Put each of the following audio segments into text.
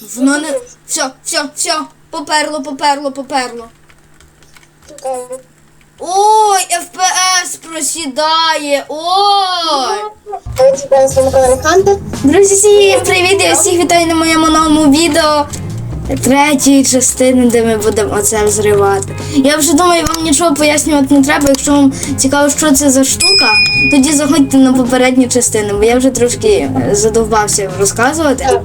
Воно не. Все, все, все. Поперло, поперло, поперло. Ой, ФПС просідає. Ой. Друзі, всім привіт! Я всіх вітаю на моєму новому відео. Третьої частини, де ми будемо оце взривати. Я вже думаю, вам нічого пояснювати не треба. Якщо вам цікаво, що це за штука, тоді заходьте на попередню частину, бо я вже трошки е, задовбався розказувати.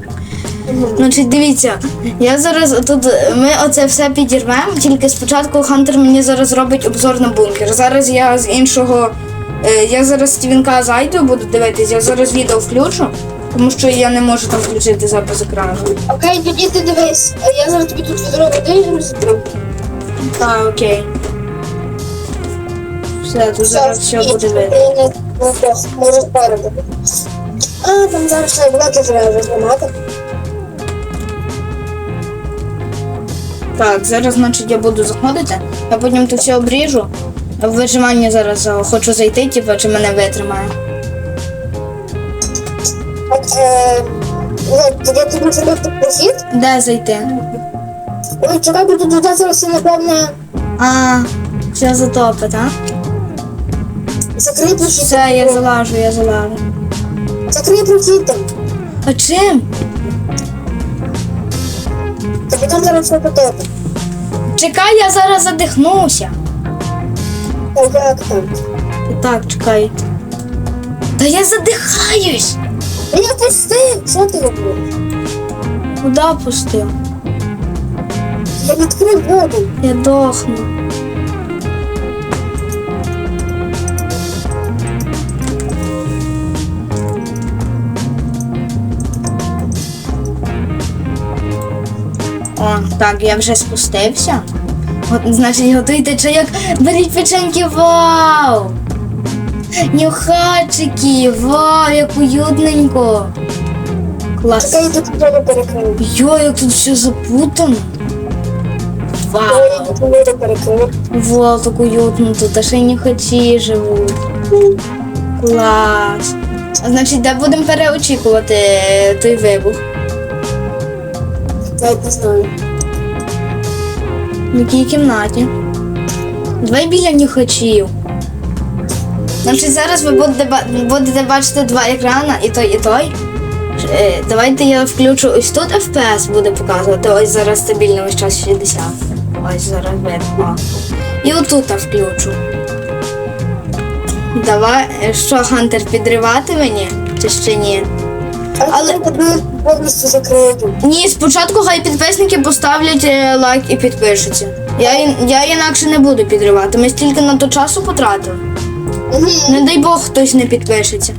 Значить, дивіться, я зараз тут ми оце все підірвемо, тільки спочатку Хантер мені зараз робить обзор на бункер. Зараз я з іншого. е, Я зараз з Стівенка зайду, буду дивитись, я зараз відео включу, тому що я не можу там включити запис екрану. Окей, тоді ти дивись. Я зараз тобі тут відро води і розітру. Так, окей. Все, тут зараз все буде видно. Можеш спереду. А, там зараз блоки треба Так, зараз, значить, я буду заходити, а потім тут все обріжу. В виживання зараз е, хочу зайти, типу, чи мене витримає. Е, ну, прохід. Де зайти? Ой, чекай, бо тут туди зараз напевне А, все затопить, а? закрий прохід. Все, я залажу, я залажу. Закрий прохід там. А чим? Там зараз все потопить. Чекай, я зараз задихнуся. Так, як там? Так, чекай. Та я задихаюсь. Я пустив. Що ти робиш? Куди пустив? Я відкрив воду. Я дохну. О, так, я вже спустився. От, значить, готуйте чайок, беріть печеньки, вау! Нюхачики, вау, як уютненько. Клас. Чекай, я тут воду перекрив. Йо, як тут все запутано. Я Вау. тут воду перекрив. Вау, так уютно тут, а ще й нюхачі живуть. Клас. А значить, де будемо переочікувати той вибух? Навіть не знаю. В якій кімнаті? Давай біля нюхачів. Значить, зараз ви будете, бачити два екрани, і той, і той. Е, Давайте я включу ось тут FPS буде показувати. Ось зараз стабільно весь час 60. Ось зараз видно. І отут я включу. Давай, е, що, Хантер, підривати мені? Чи ще ні? Але повністю закрию. Ні, спочатку хай підписники поставлять е, лайк і підпишуться. Я, ін- я інакше не буду підривати. Ми стільки на то часу потратили. Не дай Бог хтось не підпишеться.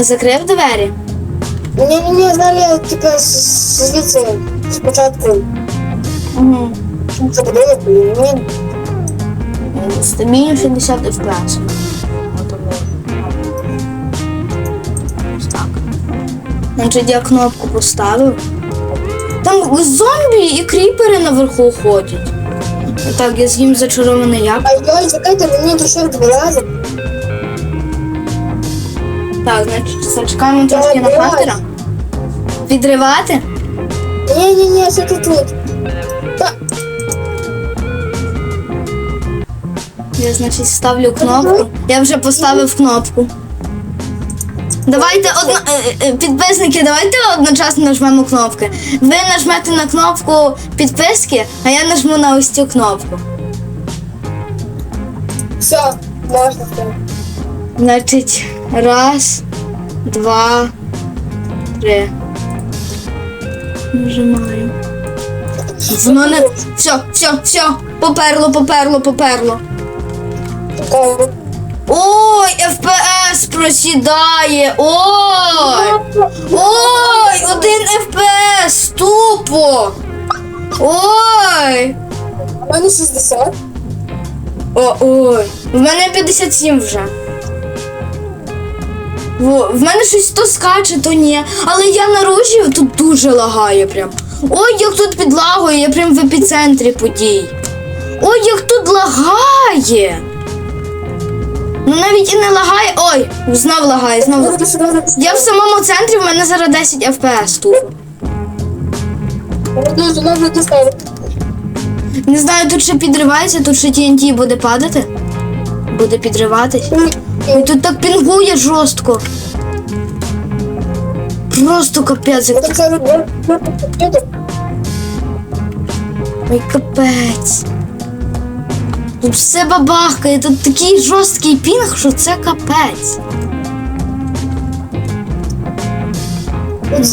Закрив двері. Ні, ні, ні, типу з- звідси спочатку Угу. Стабільно 60 FPS. Значить, я кнопку поставив. Там зомбі і кріпери наверху ходять. Так, я з'їм зачароване яблуко. А йой, чекайте, мені дійшов два рази. Так, значить, зачекаємо трошки на хантера. Підривати? Ні, ні, ні, що ти тут? Я, значить, ставлю кнопку. Я вже поставив кнопку. Давайте одно... е, е, підписники, давайте одночасно нажмемо кнопки. Ви нажмете на кнопку підписки, а я нажму на ось цю кнопку. все, можна все. Значить, раз, два, три. Нажимаю. Воно не. Все, все, все. Поперло, поперло, поперло. Чекаю. Ой, ФПС просідає. Ой! Ой! Один ФПС! Тупо! Ой! У мене 60. О, ой! В мене 57 вже. Во, в мене щось то скаче, то ні. Але я на рожі тут дуже лагає прям. Ой, як тут підлагує, я прям в епіцентрі подій. Ой, як тут лагає. Ну навіть і не лагає. Ой, знов лагає, знов лагає. Я в самому центрі, в мене зараз 10 FPS тупо. Ну. Не знаю, тут ще підривається, тут ще TNT буде падати. Буде підриватись. І тут так пінгує жорстко. Просто капець. Буду. Ой, капець. Тут все бабахкає, тут такий жорсткий пінг, що це капець. Не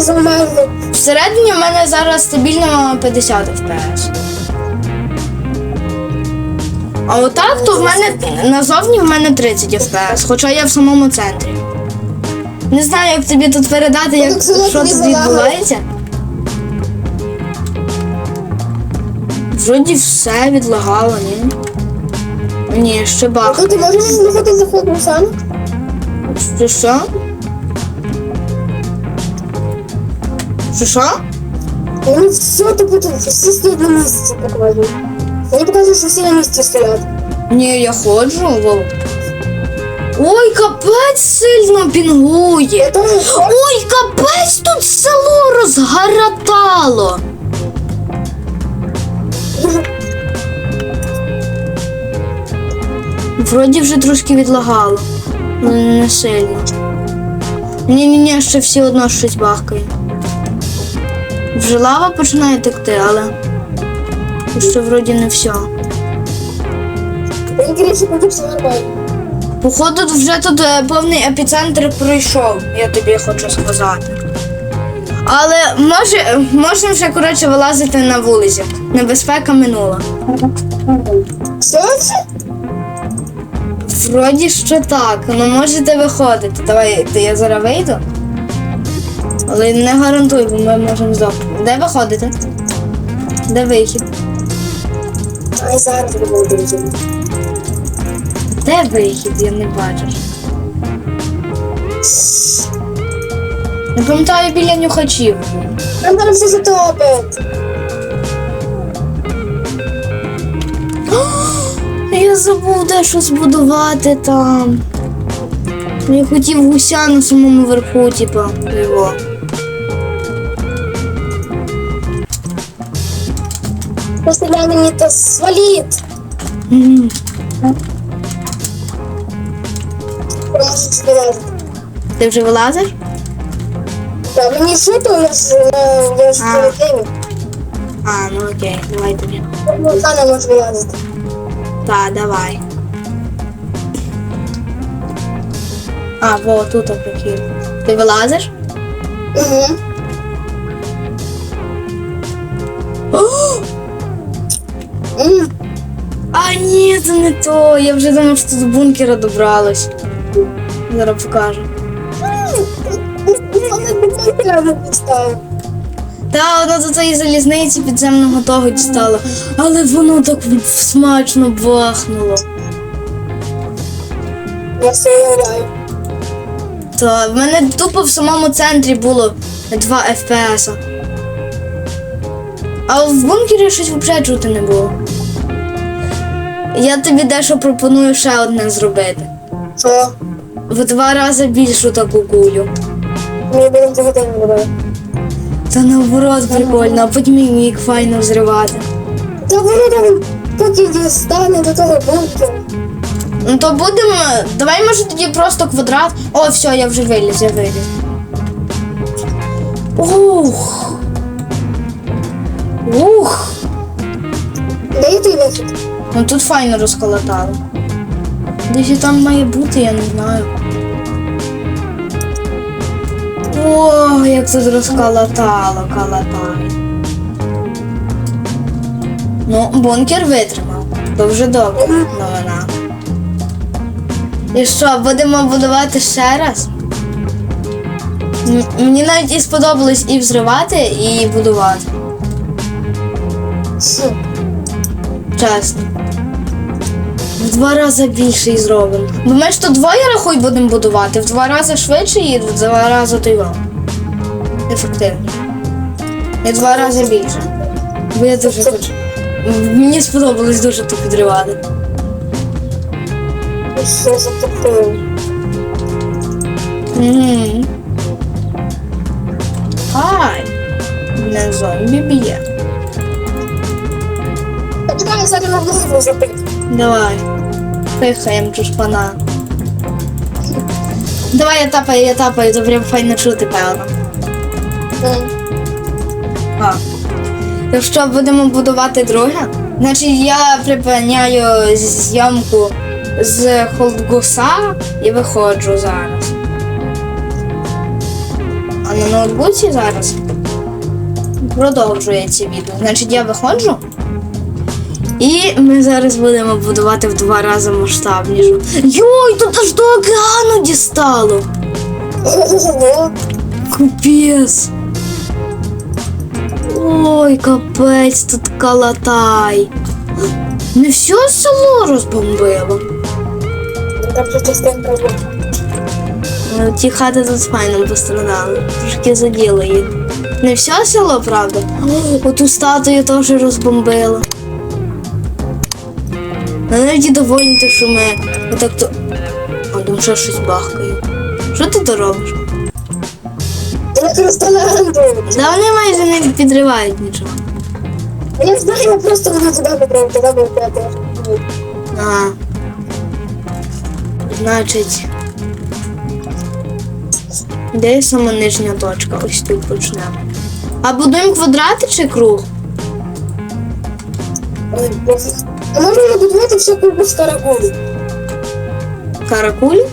замерзли. Всередині в мене зараз стабільно 50 FPS. А отак, то в мене назовні в мене 30 FPS, хоча я в самому центрі. Не знаю, як тобі тут передати, як, що тут відбувається. Вроді все відлагало, ні? Ні, ще А тут ти можеш слухати заходу сам? Що що? Що що? Вони все типу тут, всі стоять на місці покладу. Мені показує, що всі на місці стоять. Ні, я ходжу. Вов. Ой, капець сильно пінгує. Ходжу. Ой, капець тут село розгаратало. Вроді вже трошки відлагало. але не сильно. Ні, ні, ні, ще все одно щось бахкає. Вже лава починає текти, але ще вроді не все. Походу, вже тут е, повний епіцентр пройшов, я тобі хочу сказати. Але може, можна вже коротше вилазити на вулицю. Небезпека минула. Це? Вроді що так, ну можете виходити. Давай, то я зараз вийду. Але не гарантую, бо ми можемо здохнути. Де виходити? Де вихід? Ай, зараз буде. Де вихід? Я не бачу. Не пам'ятаю біля нюхачів. Там зараз все затопить. Я забув дещо збудувати там. Я хотів гуся на самому верху, типа, його. Просто глянь мені то. Можете сказати. Ти вже вилазиш? Та мені що то, я ж я ж А. А, ну окей, давай тоді. Та не може вилазити. Так, давай. А, во, тут прохід. Ти вилазиш? Угу. М, А ні, це не то. Я вже думав, що до бункера добралась. Зараз покажу. Вони буквально прямо підставили. Та воно до тої залізниці підземного того дістало. Але воно так смачно бахнуло. Я все уявляю. Та в мене тупо в самому центрі було 2 FPS. А в бункері щось взагалі чути не було. Я тобі дещо пропоную ще одне зробити. Що? В два рази більшу таку кулю. Мені цього день робити. Та наоборот прикольно, а потім їх файно взривати. Та воно там, поки дістане до того бункеру. Ну то будемо. Давай може тоді просто квадрат. О, все, я вже виліз, я виліз. Ух. Ух. Де той вихід? Ну тут файно розколотало. Десь там має бути, я не знаю. О, як тут розколотало, калатає. Ну, бункер витримав. То вже добре новина. І що, будемо будувати ще раз? Мені навіть і сподобалось і взривати, і будувати. Хм. Чесно. В два рази більше і зробимо. Бо ми ж то двоє рахуй будемо будувати, в два рази швидше і в два рази то його. Ефективніше. І в два рази більше. Бо я дуже хочу. Мені сподобалось дуже то підривати. Все затопило. Угу. Ай. Не зомбі б'є. Почекай, зараз на голову запити. Давай. Пихаєм чушпана. Давай я тапаю, я тапаю, це прям файно чути, певно. А. Якщо будемо будувати друге, значить я припиняю зйомку з холдгуса і виходжу зараз. А на ноутбуці зараз продовжується відео. Значить, я виходжу. І ми зараз будемо будувати в два рази масштабніше. Йой, тут аж до океану дістало. Ого. Ой, капець, тут калатай. Не все село розбомбило. Ну, Ті хати тут файно пострадали. Трошки заділи їх. Не все село, правда. Оту статую теж розбомбило. Навіть довольні, те, що ми отак то. А там ще щось бахкає. Що ти то робиш? Да вони майже не підривають нічого. Я знаю, я просто вона туди вибрав, туди був п'ятий. Ага. Значить. Де сама нижня точка? Ось тут почнемо. А будуємо квадрати чи круг? Ой, набудувати всяку каракулі? Каракулі?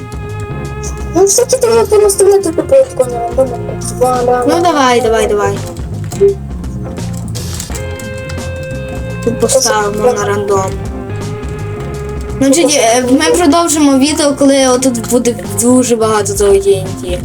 Ну, всякі там можна наставляти попитку на вона. Ну давай, давай, давай. Тут поставимо на рандом. Ну, чи, ми продовжимо відео, коли отут буде дуже багато того TNT.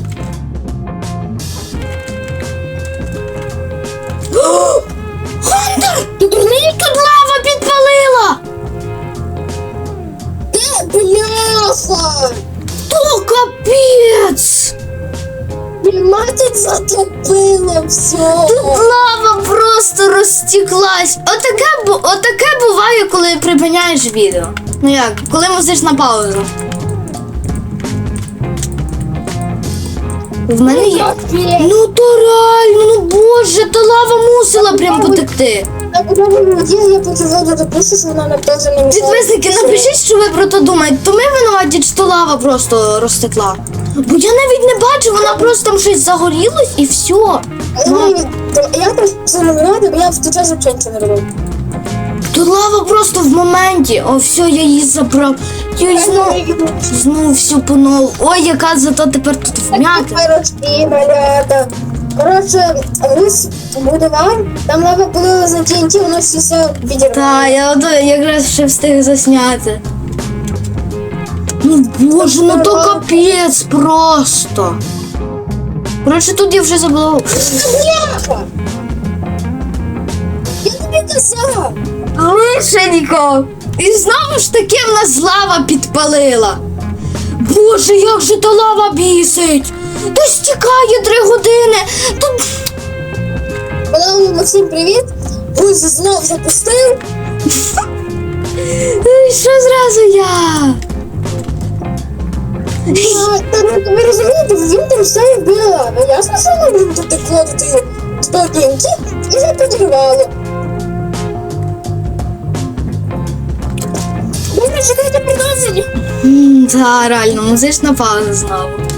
Мати затопила все. Тут лава просто розтіклась. Отаке, бу- отаке буває, коли припиняєш відео. Ну як, коли мусиш на паузу. В мене є. Ну то реально, ну боже, та лава мусила прям потекти. На будовому я поки воду допишу, що вона теж не. Підписники, напишіть, що ви про то думаєте. То ми винуваті, чи то лава просто розтекла. Бо я навіть не бачу, вона просто там щось загорілось і все. Ну, Я там замовляю, бо я в той час взагалі нічого не робив. То лава просто в моменті. О, все, я її забрав. Я її знов, знов всю понову. Ой, яка зато тепер тут вмята. Пирожки, малята. Коротше, Рус будував, там лава була за TNT, воно всі все відірвало. Та, я от якраз ще встиг засняти. Ну боже, ну то капець просто. Коротше, тут я вже забув. Бляха! Я тобі казав! Лишенько! І знову ж таки в нас лава підпалила. Боже, як же та лава бісить! Та стікає три години. Тут Панове, Максим, привіт! Рус знов запустив. Що зразу я? Ну, Ви розумієте, він там все вбила лава. Ясно, що він тут текло до і вже підірвало. Добре, чекайте продовження. Та реально, музична пауза знову.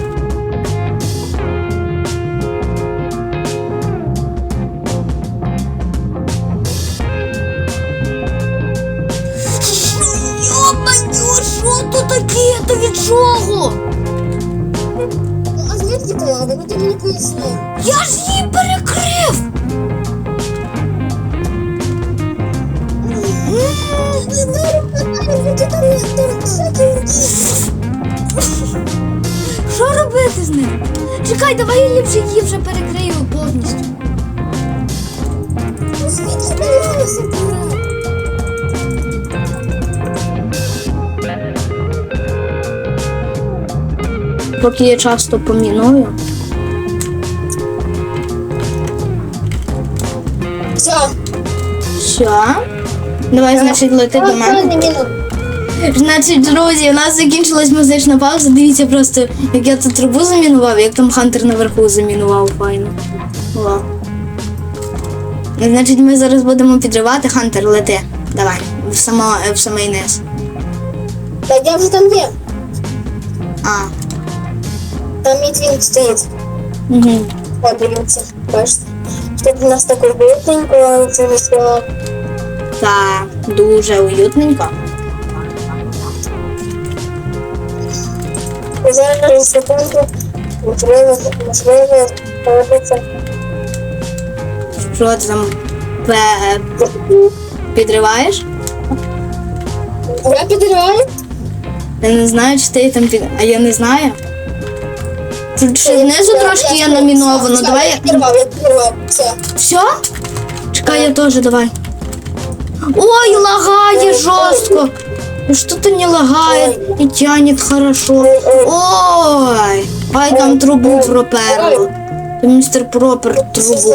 Чекай, давай я ліпше її вже перекрию повністю. Поки я часто поміную. Все. Все. Давай, значить, лети до мене. Значить, друзі, у нас закінчилась музична пауза. Дивіться просто, як я тут трубу замінував, як там Хантер наверху замінував файно. О. Значить, ми зараз будемо підривати. Хантер, лети. Давай, в, само, в самий низ. Так я вже там є. А. Там мій твін стоїть. Угу. Дивіться, бачите. Тут у нас таке уютненько, це все. Так, дуже уютненько. Зараз секунду, можливо, можливо, робиться. Що ти там підриваєш? Я підриваю. Я не знаю, чи ти там під. А я не знаю. Ще знизу трошки є наміновано. Все, Давай я підірвав, я підірвав. Все. Все? Чекай, я теж давай. Ой, лагає жестко. Ну Что-то не лагает и тянет хорошо. Ой, ай там трубу проперло. Там містер пропер трубу.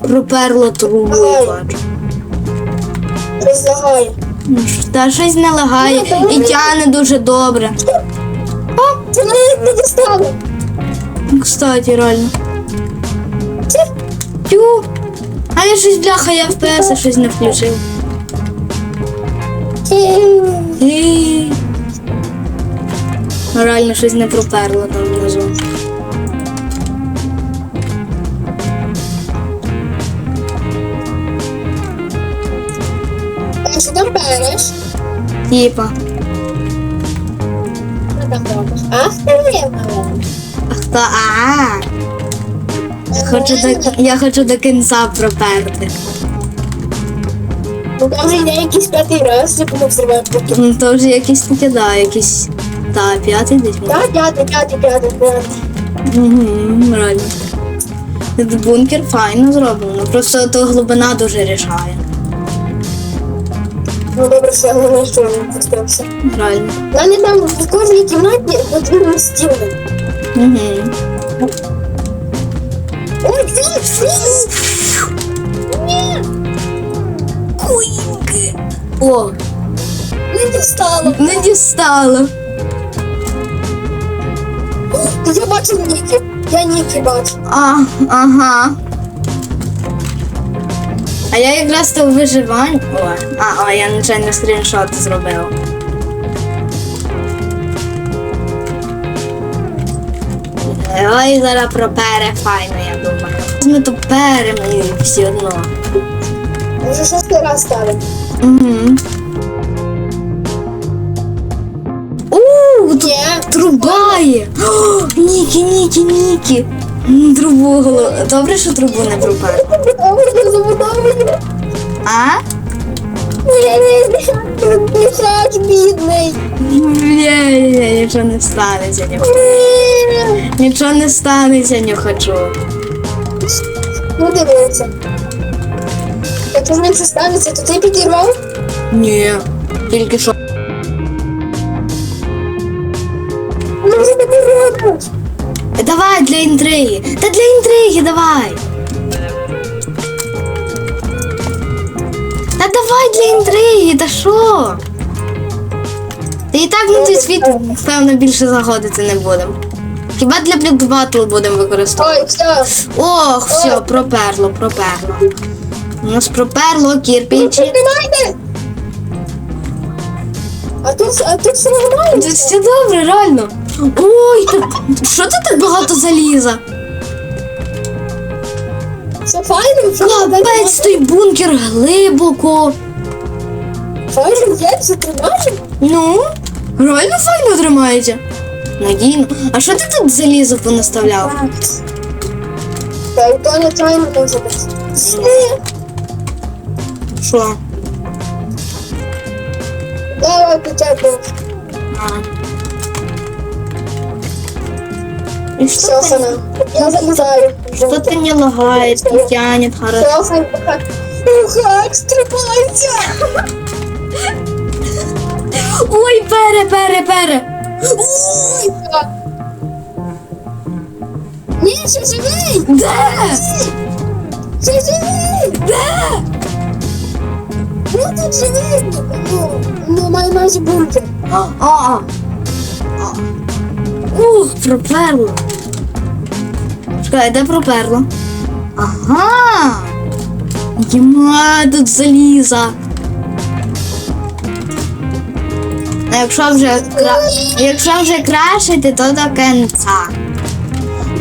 Проперло трубу, я. Ну, що- Та щось не лагає і тяне дуже добре. Кстати, реально. Тю. А я щось бляха, я FPS щось не включив. Ей. Ну, Реально щось не проперло там внизу. Ти там береш? Типа. Що там робиш? А? Хрена. А хто? А. Хочу до, я хочу до кінця проперти. Ну там вже йде якийсь п'ятий раз, як ми взриваємо поки. Ну то вже якісь таке, да, якісь. Та, п'ятий десь. може. Так, п'ятий, п'ятий, п'ятий, п'ятий. Угу, реально. Бункер файно зроблено. Просто то глибина дуже рішає. Ну добре, що я не що не пустився. Реально. Мене там в кожній кімнаті подвірно стіни. Угу. Ой, фіг, фіг! Куїнки. О, не дістало. не дістало. Я бачу Ніки. Я Ніки бачу. А, ага. А я якраз то виживань. О, а, о, я нечайно скріншот зробила. Ой, зараз пропере файно, я думаю. Ми то перемо і все одно. Я вже шостий раз ставив. Угу. У, тут Ні. труба є. О, Нікі, Нікі, Нікі. М, Трубу голо- Добре, що трубу не пропер. Забудовую, забудовую. А? Мішач бідний. Ні, нічого не станеться, не Нічого не станеться, не хочу. Ну дивіться. Якщо з ним щось станеться, то ти підірвав? Ні. Тільки що. Ну вже не підірвав. Давай для інтриги. Та для інтриги давай. Та давай для інтриги, та що? Та і так на цей світ, певно, більше заходити не будемо. Хіба для Battle будемо використовувати? Ой, все. Ох, все, проперло, проперло. У нас проперло кірпічі. Тримайте! А тут, а тут все нормально. Це все добре, реально. Ой, так, що ти так багато заліза? Все файно, все Капець, той бункер глибоко. Файно є, все тримає. Ну, реально файно тримається. Надійно. А що ти тут залізо понаставляв? Та й то не трайно може бути. Що? Давай. А. І що Все, ти, Я залізаю. що ти не лагает, не тянет, хорошо. Все, хай Уха, стрибається. Ой, пере, пере, пере. Ой, ще живий. Де? Ще живий. Де? Тут живий. Ну, має майже бункер. А, а. а. Ух, проперло. Чекай, де проперло? Ага. Єма, тут заліза. А якщо вже, кра... якщо вже крашити, то до кінця.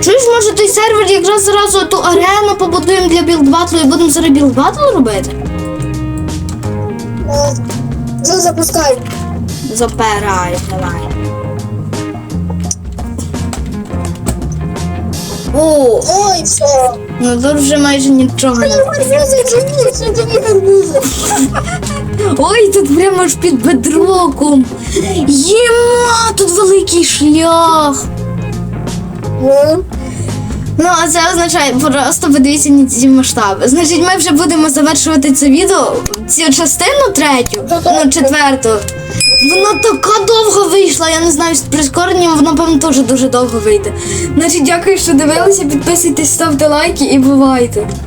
Чуєш, може той сервер якраз зразу ту арену побудуємо для білдбатлу і будемо зараз білдбатл робити? Е, запускай. Запирай, давай. О, Ой, все. ну тут вже майже нічого не. Ой, тут прямо ж під бедроком. Єма, тут великий шлях. Ну, Ну, а це означає, просто подивіться на ці масштаби. Значить, ми вже будемо завершувати це відео, цю частину третю, ну четверту. Вона така довго вийшла, я не знаю, з прискоренням воно, певно, теж дуже довго вийде. Значить, дякую, що дивилися, підписуйтесь, ставте лайки і бувайте.